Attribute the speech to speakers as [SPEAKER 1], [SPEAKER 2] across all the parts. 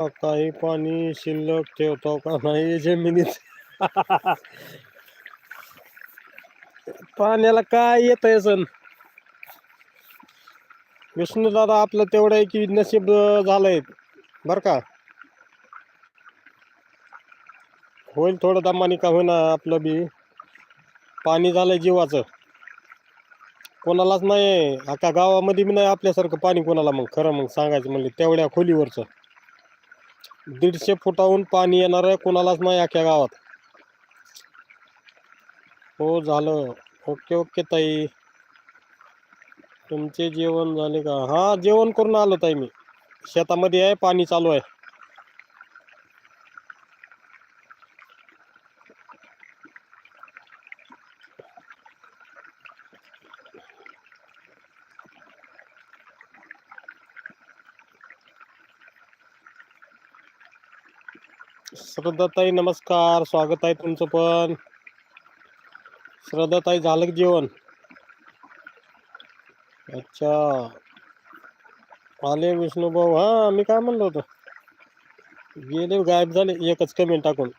[SPEAKER 1] काही पाणी शिल्लक ठेवतो का नाही जमिनीत? पाण्याला काय येत आहे सण? विष्णू दादा आपलं तेवढं आहे की नशीब झालंय बर का? होईल थोडं दमानी का होईना आपलं बी. पाणी झालंय जीवाचं. कोणालाच नाही आता गावामध्ये बी नाही आपल्यासारखं पाणी कोणाला मग? खरं मग सांगायचं म्हणलं तेवढ्या खोलीवरचं. दीडशे फुटाहून पाणी येणार आहे कोणालाच नाही अख्ख्या गावात. हो झालं. ओके ओके ताई. तुमचे जेवण झाले का? हा जेवण करून आलो ताई मी. शेतामध्ये आहे पाणी चालू आहे. श्रद्धाताई नमस्कार. स्वागत आहे तुमचं पण. श्रद्धाताई झालं की जेवण? अच्छा. आले विष्णूभाऊ हा मी काय म्हणलो होतो? गेले गायब झाले. एकच कमेंट टाकून.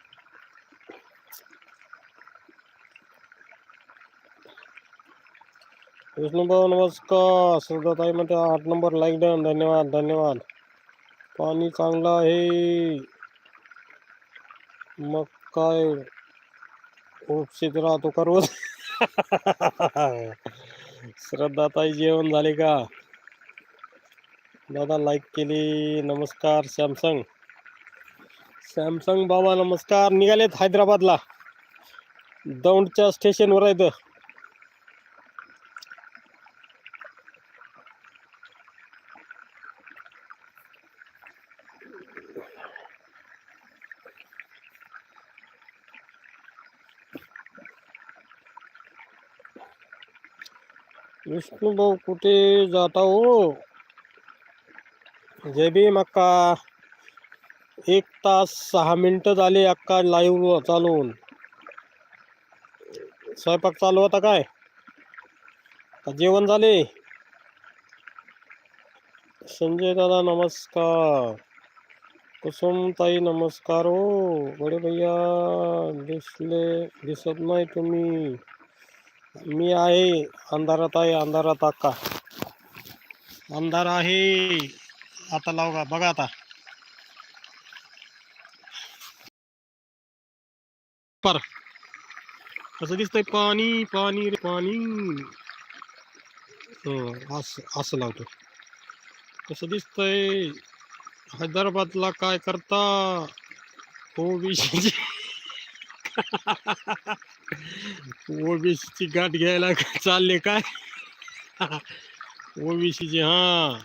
[SPEAKER 1] विष्णूभाऊ नमस्कार. श्रद्धाताई म्हणते आठ नंबर लाईक डन धन्यवाद धन्यवाद. पाणी चांगलं आहे. मग काय? उपस्थित राहतो का श्रद्धाताई जेवण झाले का? दादा लाईक केली. नमस्कार सॅमसंग. सॅमसंग बाबा नमस्कार. निघालेत हैदराबादला. दौंडच्या स्टेशनवर आहेत. विष्णू भाऊ कुठे जाता हो जय भीम अक्का एक तास सहा मिनटं झाले अक्का लाईव्ह चालवून स्वयंपाक चालू होता काय? का जेवण झाले? संजय दादा नमस्कार. कुसुमताई नमस्कार हो. बडे भैया दिसले दिसत नाही तुम्ही. मी आहे अंधारात आहे अंधारात अक्का. अंधार आहे. आता लाव का बघा आता. पर. कसं दिसतंय? पाणी पाणी रे पाणी. अस असं लावतो कसं दिसतंय? हैदराबादला काय करता? हो, ओबीसीची ओबीसीची गाठ घ्यायला चालले काय ओबीसीची हा।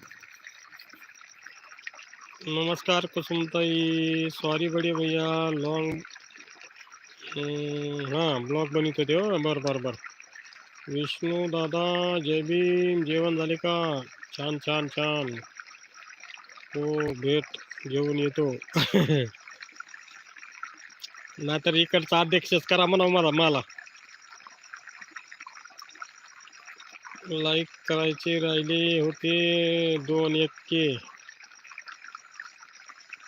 [SPEAKER 1] नमस्कार, कुसुमताई, सॉरी बडे भैया लॉन्ग हाँ ब्लॉग बनवत होते हो बरं बरं बरं। विष्णू दादा, जय भीम, जेवण झाले का छान छान छान हो भेट घेऊन येतो नाहीतर इकडचा अध्यक्षच करा म्हणा मला मला. लाईक करायचे राहिले होते दोन एक्के.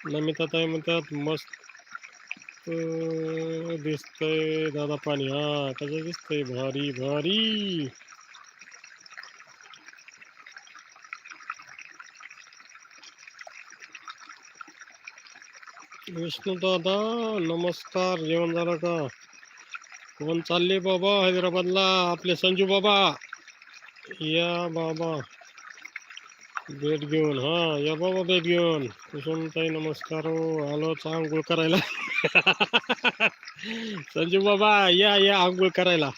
[SPEAKER 1] नमिताताई म्हणतात मस्त दिसतंय दादा पाणी. हा कसं दिसतंय? भारी भारी. विष्णू दादा नमस्कार. जेवण झालं का? कोण चालले बाबा? हैदराबादला. आपले संजू बाबा. या बाबा. भेट घेऊन हा. या बाबा भेट घेऊन. कुसुमताई नमस्कार. हो आलो आंघोळ करायला. संजू बाबा या या आंघोळ करायला.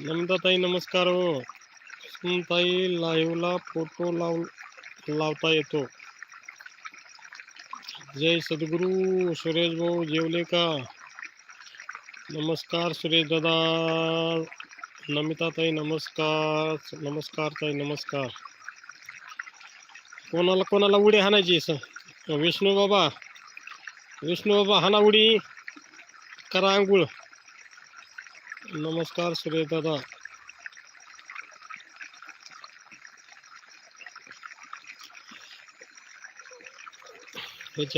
[SPEAKER 1] नमदाताई नमस्कार. हो. कुसुमताई लाईव्हला फोटो लाव लावता येतो. जय सदगुरु सुरेश भाऊ जेवले का। नमस्कार सुरेश दादा। नमिताताई नमस्कार। नमस्कार ताई, नमस्कार। कोणाला कोणाला उडी हाणायची स विष्णू बाबा। विष्णू बाबा, हाना उडी। करा आंघोळ। नमस्कार सुरेश दादा। याची